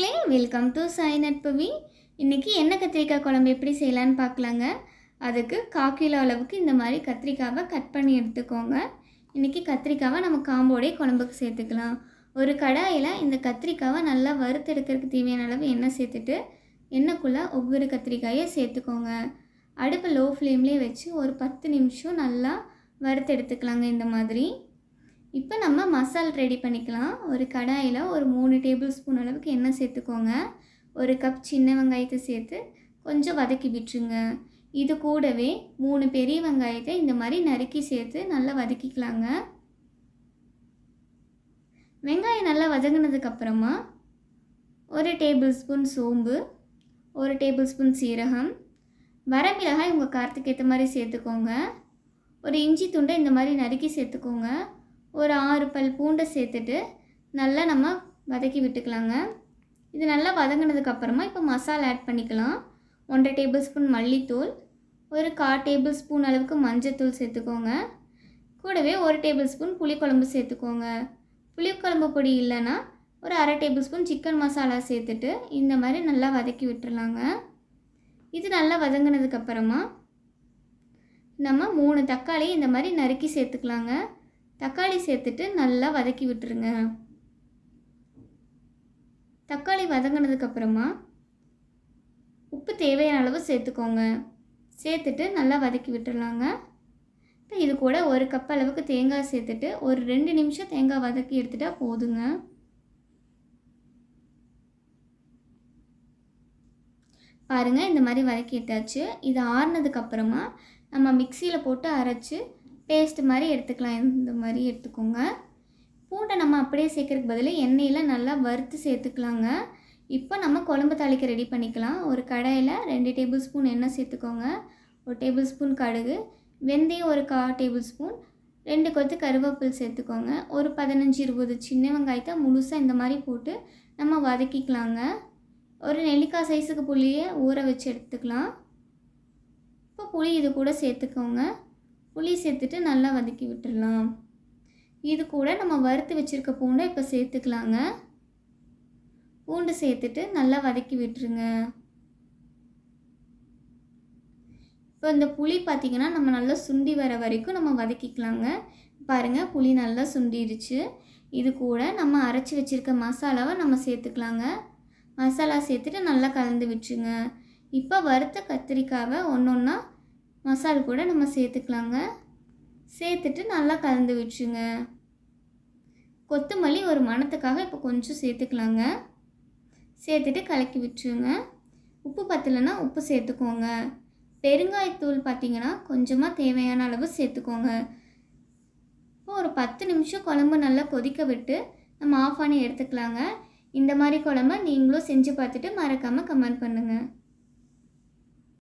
நண்பர்களே welcome to Sai நட்பவி இன்றைக்கி என்ன கத்திரிக்காய் குழம்பு எப்படி செய்யலான்னு பார்க்கலாங்க. அதுக்கு காக்கிலோ அளவுக்கு இந்த மாதிரி கத்திரிக்காவை கட் பண்ணி எடுத்துக்கோங்க. இன்றைக்கி கத்திரிக்காவை நம்ம காம்போடே குழம்புக்கு சேர்த்துக்கலாம். ஒரு கடாயில் இந்த கத்திரிக்காவை நல்லா வறுத்தெடுக்கிறதுக்கு தேவையான அளவு எண்ணெய் சேர்த்துட்டு எண்ணெய்க்குள்ளே ஒவ்வொரு கத்திரிக்காயை சேர்த்துக்கோங்க. அடுப்பு லோ ஃப்ளேம்லேயே வச்சு ஒரு பத்து நிமிஷம் நல்லா வறுத்தெடுத்துக்கலாங்க இந்த மாதிரி. இப்போ நம்ம மசால் ரெடி பண்ணிக்கலாம். ஒரு கடாயில் ஒரு மூணு டேபிள் ஸ்பூன் அளவுக்கு எண்ணெய் சேர்த்துக்கோங்க. ஒரு கப் சின்ன வெங்காயத்தை சேர்த்து கொஞ்சம் வதக்கி விட்டுருங்க. இது கூடவே மூணு பெரிய வெங்காயத்தை இந்த மாதிரி நறுக்கி சேர்த்து நல்லா வதக்கிக்கலாங்க. வெங்காயம் நல்லா வதங்கினதுக்கப்புறமா ஒரு டேபிள் ஸ்பூன் சோம்பு ஒரு டேபிள் ஸ்பூன் சீரகம் வரமிளகாய் உங்கள் காரத்துக்கு ஏற்ற மாதிரி சேர்த்துக்கோங்க. ஒரு இஞ்சி துண்டை இந்த மாதிரி நறுக்கி சேர்த்துக்கோங்க. ஒரு ஆறு பல் பூண்டை சேர்த்துட்டு நல்லா நம்ம வதக்கி விட்டுக்கலாங்க. இது நல்லா வதங்கினதுக்கப்புறமா இப்போ மசாலா ஆட் பண்ணிக்கலாம். ஒன்றரை டேபிள் ஸ்பூன் மல்லித்தூள் ஒரு கால் டேபிள் ஸ்பூன் அளவுக்கு மஞ்சத்தூள் சேர்த்துக்கோங்க. கூடவே ஒரு டேபிள் ஸ்பூன் புளிக்குழம்பு சேர்த்துக்கோங்க. புளிக்குழம்பு பொடி இல்லைன்னா ஒரு அரை டேபிள் ஸ்பூன் சிக்கன் மசாலா சேர்த்துட்டு இந்த மாதிரி நல்லா வதக்கி விட்டுறலாங்க. இது நல்லா வதங்கினதுக்கப்புறமா நம்ம மூணு தக்காளி இந்த மாதிரி நறுக்கி சேர்த்துக்கலாங்க. தக்காளி சேர்த்துட்டு நல்லா வதக்கி விட்டுருங்க. தக்காளி வதங்கினதுக்கப்புறமா உப்பு தேவையான அளவு சேர்த்துக்கோங்க. சேர்த்துட்டு நல்லா வதக்கி விட்டுடலாங்க இப்போ இது கூட ஒரு கப் அளவுக்கு தேங்காய் சேர்த்துட்டு ஒரு ரெண்டு நிமிஷம் தேங்காய் வதக்கி எடுத்துட்டால் போதுங்க. பாருங்கள் இந்த மாதிரி வதக்கிட்டாச்சு. இது ஆறுனதுக்கப்புறமா நம்ம மிக்சியில் போட்டு அரைச்சி பேஸ்ட் மாதிரி எடுத்துக்கலாம். இந்த மாதிரி எடுத்துக்கோங்க. பூண்டை நம்ம அப்படியே சேர்க்கறதுக்கு பதில் எண்ணெயில் நல்லா வறுத்து சேர்த்துக்கலாங்க. இப்போ நம்ம குழம்பு தாளிக்க ரெடி பண்ணிக்கலாம். ஒரு கடாயில் ரெண்டு டேபிள் ஸ்பூன் எண்ணெய் சேர்த்துக்கோங்க. ஒரு டேபிள் ஸ்பூன் கடுகு வெந்தயம் ஒரு கா டேபிள் ஸ்பூன் ரெண்டு கொத்து கருவேப்பில் சேர்த்துக்கோங்க. ஒரு பதினஞ்சு இருபது சின்ன வெங்காயத்தை முழுசாக இந்த மாதிரி போட்டு நம்ம வதக்கிக்கலாங்க. ஒரு நெல்லிக்காய் சைஸுக்கு புளியை ஊற வச்சு எடுத்துக்கலாம். இப்போ புளி இது கூட சேர்த்துக்கோங்க. புளி சேர்த்துட்டு நல்லா வதக்கி விட்டுடலாம் இது கூட நம்ம வறுத்து வச்சுருக்க பூண்டை இப்போ சேர்த்துக்கலாங்க. பூண்டு சேர்த்துட்டு நல்லா வதக்கி விட்டுருங்க. இப்போ இந்த புளி பார்த்திங்கன்னா நம்ம நல்லா சுண்டி வர வரைக்கும் நம்ம வதக்கிக்கலாங்க. பாருங்கள் புளி நல்லா சுண்டிடுச்சு. இது கூட நம்ம அரைச்சி வச்சுருக்க மசாலாவை நம்ம சேர்த்துக்கலாங்க. மசாலா சேர்த்துட்டு நல்லா கலந்து வச்சுங்க இப்போ வறுத்த கத்திரிக்காவை ஒன்று ஒன்றா மசால் கூட நம்ம சேர்த்துக்கலாங்க. சேர்த்துட்டு நல்லா கலந்து விட்டுருங்க. கொத்தமல்லி ஒரு மணத்துக்காக இப்போ கொஞ்சம் சேர்த்துக்கலாங்க. சேர்த்துட்டு கலக்கி விட்டுருங்க. உப்பு பத்தலைன்னா உப்பு சேர்த்துக்கோங்க. பெருங்காயத்தூள் பார்த்திங்கன்னா கொஞ்சமாக தேவையான அளவு சேர்த்துக்கோங்க. இப்போ ஒரு பத்து நிமிஷம் குழம்பு நல்லா கொதிக்க விட்டு நம்ம ஆஃப் பண்ணி எடுத்துக்கலாங்க. இந்த மாதிரி குழம்ப நீங்களும் செஞ்சு பார்த்துட்டு மறக்காமல் கமெண்ட் பண்ணுங்கள்